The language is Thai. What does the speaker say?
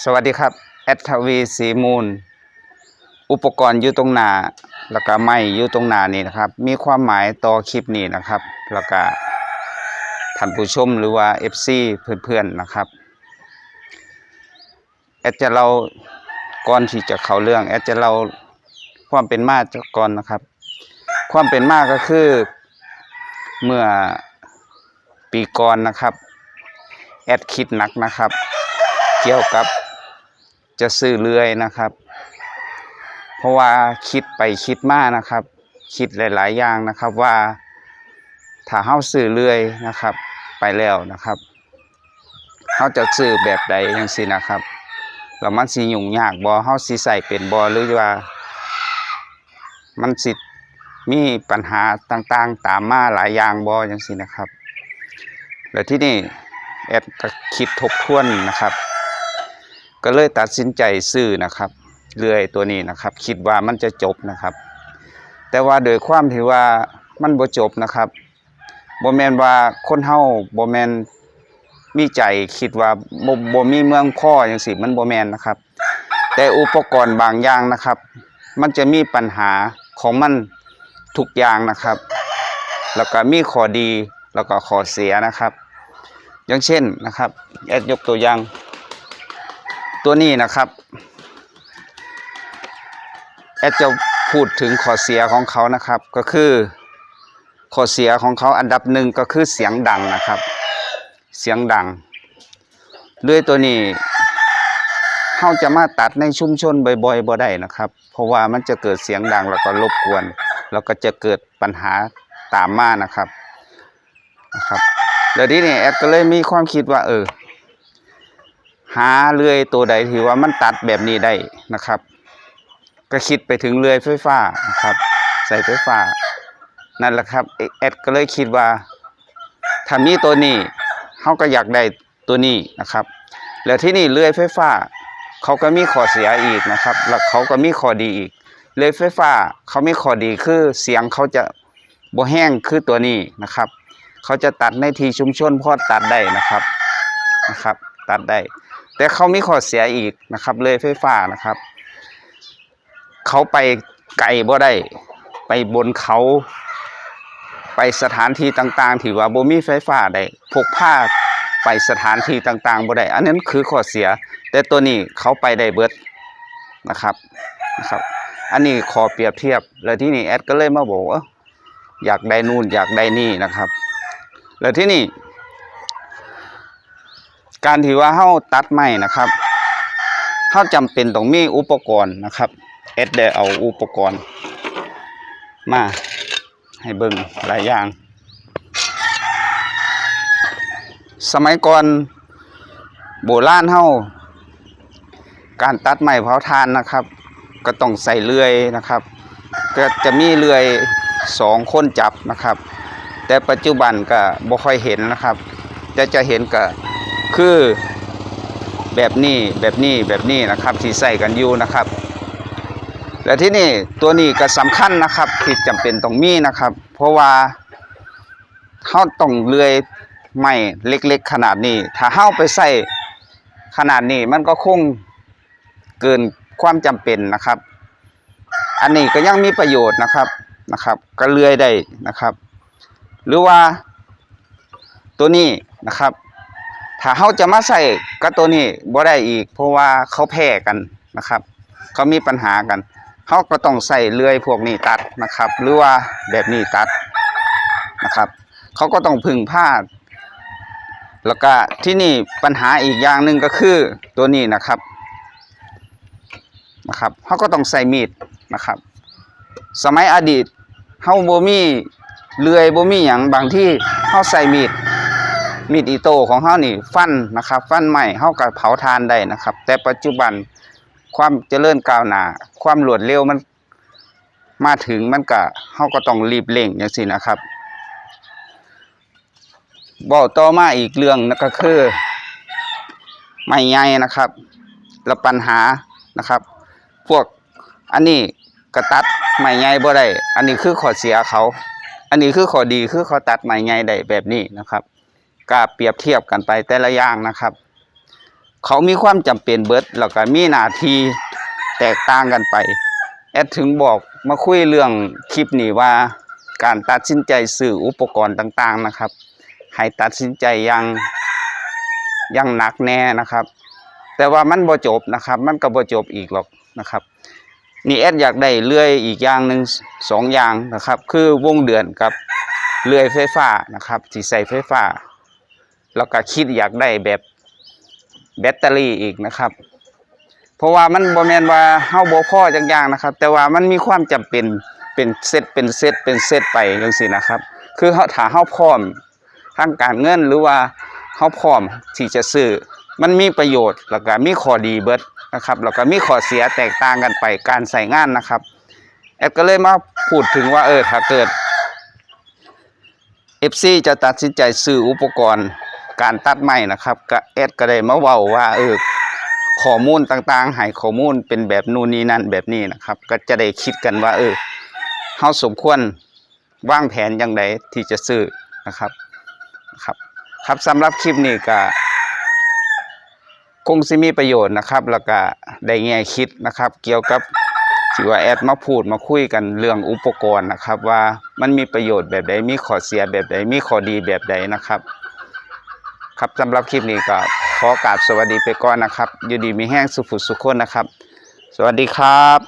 สวัสดีครับแอดทวีสีมูล อุปกรณ์อยู่ตรงหน้าแล้วก็ไม้อยู่ตรงหน้านี่นะครับ มีความหมายต่อคลิปนี้นะครับ แล้วก็ท่านผู้ชมหรือว่า FC เพื่อนๆนะครับแอดจะเล่าก่อนที่จะเข้าเรื่องแอดจะเล่าความเป็นมาจากก่อนนะครับ ความเป็นมาก็คือเมื่อปีก่อนนะครับ แอดคิดหนักนะครับ เกี่ยวกับ จะซื้อเรือยนะครับ เพราะว่าคิดไปคิดมานะครับ คิดหลาย ๆ อย่างนะครับว่าถ้าเฮาซื้อเรือยนะครับ ไปแล้วนะครับเฮาจะซื้อแบบใดจังซี่นะครับแล้วมันสิยุ่งยากบ่เฮาสิใส่เป็นบ่หรือว่า มันสิมีปัญหาต่างๆ ตามมาหลายอย่างบ่จังซี่นะครับ แล้วที่นี่แอดก็คิดทบทวนนะครับ ก็เลยตัดสินใจซื้อนะครับเลื่อยตัวนี้นะครับ คิดว่ามันจะจบนะครับ แต่ว่าโดยความที่ว่ามันบ่จบนะครับบ่แมนว่าคนเฮาบ่แมนมีใจคิดว่าบ่บ่มีเมืองพ่อจังซี่มันบ่แมนนะครับ แต่อุปกรณ์บางอย่างนะครับ มันจะมีปัญหาของมันทุกอย่างนะครับ แล้วก็มีข้อดีแล้วก็ข้อเสียนะครับ อย่างเช่นนะครับแอดยกตัวอย่าง ตัวนี้นะครับแอดจะพูดถึงข้อเสียของเขานะครับ ก็คือข้อเสียของเขาอันดับหนึ่งก็คือเสียงดังนะครับ เสียงดังด้วยตัวนี้เขาจะมาตัดในชุมชนบ่อยๆบ่ได้นะครับ เพราะว่ามันจะเกิดเสียงดังแล้วก็รบกวน แล้วก็จะเกิดปัญหาตามมานะครับนะครับแล้วทีนี้แอดก็เลยมีความคิดว่าเออ หาเลื่อยตัวใดที่ว่ามันตัดแบบนี้ได้นะครับ ก็คิดไปถึงเลื่อยไฟฟ้านะครับ ใส่ไฟฟ้า นั่นแหละครับแอดก็เลยคิดว่าถ้ามีตัวนี้เขาก็อยากได้ตัวนี้นะครับ แล้วที่นี่เลื่อยไฟฟ้า เขาก็มีข้อเสียอีกนะครับ แล้วเขาก็มีข้อดีอีก เลื่อยไฟฟ้าเขามีข้อดีคือเสียงเขาจะบ่แห้งคือตัวนี้นะครับ เขาจะตัดในทีชุมชนพอตัดได้นะครับนะครับ ตัดได้ แต่เขามีข้อเสียอีกนะครับ เลยไฟฟ้านะครับ เขาไปไกลบ่ได้ไปบนเขา ไปสถานที่ต่างๆที่ว่าบ่มีไฟฟ้าได้พกพาไปสถานที่ต่างๆบ่ได้อันนั้นคือข้อเสีย แต่ตัวนี้เขาไปได้เบิดนะครับนะครับ อันนี้ขอเปรียบเทียบ แล้วที่นี่แอดก็เลยมาบอกว่าอยากได้นู่นอยากได้นี่นะครับ แล้วที่นี่ การที่ว่าเฮาตัดไม้นะครับเฮาจำเป็นต้องมีอุปกรณ์นะครับเอ็ดได้เอาอุปกรณ์ มาให้เบิ่งหลายอย่าง สมัยก่อนโบราณเฮาการตัดไม้เผาถ่านนะครับ ก็ต้องใส่เลื่อยนะครับ ก็จะมีเลื่อยสองคนจับนะครับ แต่ปัจจุบันก็บ่ค่อยเห็นนะครับ แต่จะเห็นก็ คือแบบนี้แบบนี้แบบนี้นะครับที่ใส่กันอยู่นะครับ และที่นี่ตัวนี้ก็สำคัญนะครับที่จำเป็นต้องมีนะครับ เพราะว่าเฮาต้องเลื่อยไม้เล็กๆ ขนาดนี้ ถ้าเฮาไปใส่ขนาดนี้มันก็คงเกินความจำเป็นนะครับ อันนี้ก็ยังมีประโยชน์นะครับนะครับ ก็เลื่อยได้นะครับ หรือว่าตัวนี้นะครับ ถ้าเขาจะมาใส่กับตัวนี้บ่ได้อีก เพราะว่าเขาแพ้กันนะครับ เขามีปัญหากันเขาก็ต้องใส่เลื่อยพวกนี้ตัดนะครับ หรือว่าแบบนี้ตัดนะครับ เขาก็ต้องพึ่งพาแล้วก็ที่นี่ปัญหาอีกอย่างหนึ่งก็คือตัวนี้นะครับนะครับเขาก็ต้องใส่มีดนะครับ สมัยอดีตเฮาโบมีเลื่อยโบมีหยังบางที่เฮาใส่มีด มีดอิโต้ของเฮานี่ฟันนะครับ ฟันใหม่เฮาก็เผาทานได้นะครับ แต่ปัจจุบันความเจริญก้าวหน้าความรวดเร็วมันมาถึงมันก็เฮาก็ต้องรีบเร่งจังซี่นะครับบอกต่อมาอีกเรื่องนั่นก็คือไม้ใหญ่นะครับแล้วปัญหานะครับ พวกอันนี้กระตัดไม้ใหญ่บ่ได้อันนี้คือข้อเสียเขา อันนี้คือข้อดีคือเขาตัดไม้ใหญ่ได้แบบนี้นะครับ ก็เปรียบเทียบกันไปแต่ละอย่างนะครับ เขามีความจำเป็นเบิดแล้วก็มีหน้าที่แตกต่างกันไป แอดถึงบอกมาคุยเรื่องคลิปนี้ว่าการตัดสินใจซื้ออุปกรณ์ต่างๆนะครับ ให้ตัดสินใจย่างย่างหนักแน่นะครับ แต่ว่ามันบ่จบนะครับ มันก็บ่จบอีกหรอกนะครับนี่แอดอยากได้เลื่อยอีกอย่างหนึ่งสองอย่างนะครับ คือวงเดือนกับเลื่อยไฟฟ้านะครับที่ใส่ไฟฟ้า แล้วก็คิดอยากได้แบบแบตเตอรี่อีกนะครับ เพราะว่ามันบ่แมนว่าเฮาบ่พอจักอย่างนะครับ แต่ว่ามันมีความจำเป็นเป็นเซตเป็นเซตเป็นเซตไปจังซี่นะครับ คือเฮาถ้าเฮาพร้อมทางการเงินหรือว่าเฮาพร้อมที่จะซื้อมันมีประโยชน์แล้วก็มีข้อดีเบิดนะครับแล้วก็มีข้อเสียแตกต่างกันไปการใส่งานนะครับ แอดก็เลยมาพูดถึงว่าเออถ้าเกิด FC จะตัดสินใจซื้ออุปกรณ์ การตัดไม้นะครับก็แอดก็ได้มาเว้าว่าเออข้อมูลต่างๆให้ข้อมูลเป็นแบบนู่นนี่นั่นแบบนี้นะครับ ก็จะได้คิดกันว่า เออเฮาสมควรวางแผนอย่างไรที่จะซื้อนะครับครับ ครับสำหรับคลิปนี้ก็คงสิมีประโยชน์นะครับ แล้วก็ได้แง่คิดนะครับ เกี่ยวกับที่ว่าแอดมาพูดมาคุยกันเรื่องอุปกรณ์นะครับ ว่ามันมีประโยชน์แบบใดมีข้อเสียแบบใดมีข้อดีแบบใดนะครับ ครับสำหรับคลิปนี้ก็ขอกราบสวัสดีไปก่อนนะครับ อยู่ดีมีแห้งสุขสุขคนนะครับ สวัสดีครับ